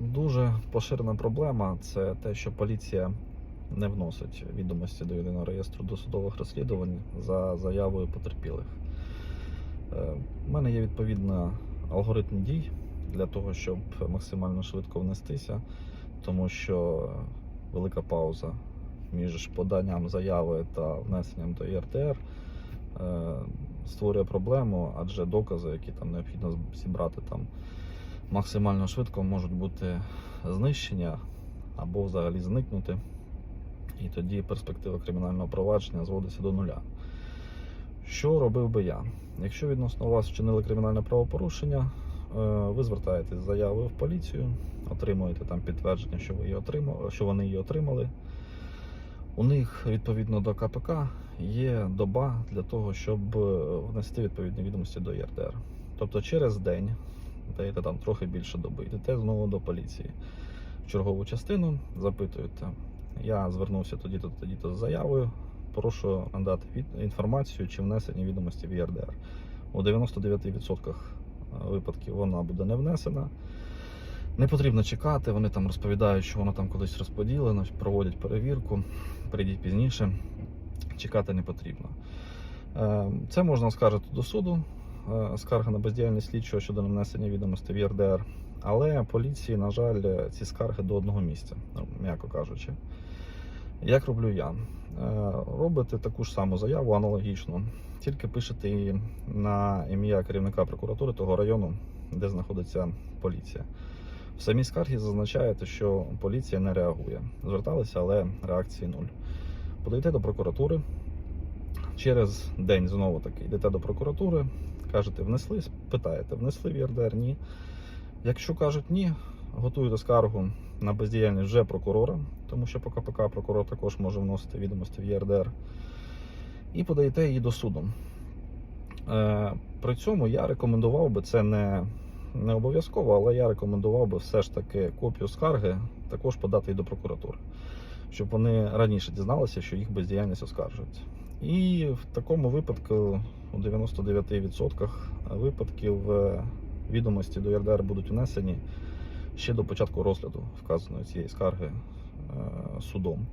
Дуже поширена проблема це те, що поліція не вносить відомості до єдиного реєстру досудових розслідувань за заявою потерпілих. Е, У мене є відповідна алгоритм дій для того, щоб максимально швидко внестися, тому що велика пауза між поданням заяви та внесенням до ЄРТР е, створює проблему, адже докази, які там необхідно зібрати там максимально швидко можуть бути знищені або взагалі зникнути. І тоді перспектива кримінального провадження зводиться до нуля. Що робив би я? Якщо відносно вас вчинили кримінальне правопорушення, е, ви звертаєтесь з заявою в поліцію, отримуєте там підтвердження, що ви її отримали, що вони її отримали. У них відповідно до КПК є доба для того, щоб е, внести відповідні відомості до ЄРДР. Тобто через день, даєте там трохи більше доби, йдете знову до поліції в чергову частину, запитуєте. Я звернувся тоді-то, тоді-то з заявою. Прошу надати від... інформацію чи внесені відомості в ЄРДР. У 99% випадків вона буде не внесена. Не потрібно чекати, вони там розповідають, що воно там колись розподілено, проводять перевірку, прийдіть пізніше. Чекати не потрібно. Е, Це можна оскаржити до суду, е, скарга на бездіяльність слідчого щодо невнесення відомостей в ЄРДР. Але поліції, на жаль, ці скарги до одного місця, ну, м'яко кажучи. Як роблю я? Е, Робите таку ж саму заяву аналогічно, тільки пишете її на ім'я керівника прокуратури того району, де знаходиться поліція. В самій скаргі зазначаєте, що поліція не реагує. Зверталися, але реакції нуль. Подаєте до прокуратури. Через день знову таки йдете до прокуратури, кажете, внесли, питаєте, внесли в ЄРДР? Ні. Якщо кажуть ні, готуєте скаргу на бездіяльність вже прокурора, тому що по КПК прокурор також може вносити відомості в ЄРДР, і подаєте її до суду. Е, При цьому я рекомендував би це не, не обов'язково, але я рекомендував би все ж таки копію скарги також подати і до прокуратури, щоб вони раніше дізналися, що їх бездіяльність оскаржується. І в такому випадку, у 99% випадків, е, відомості до ЄРДР будуть внесені ще до початку розгляду вказаної цієї скарги е, судом.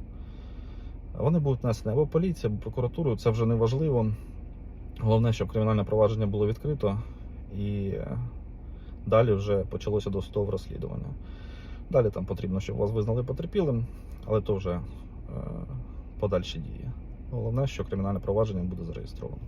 Вони будуть внесені або поліція, або прокуратурою, це вже не важливо. Головне, щоб кримінальне провадження було відкрито і е, далі вже почалося досудове розслідування. Далі там потрібно, щоб вас визнали потерпілим, але то вже е, подальші дії. Головне, що кримінальне провадження буде зареєстровано.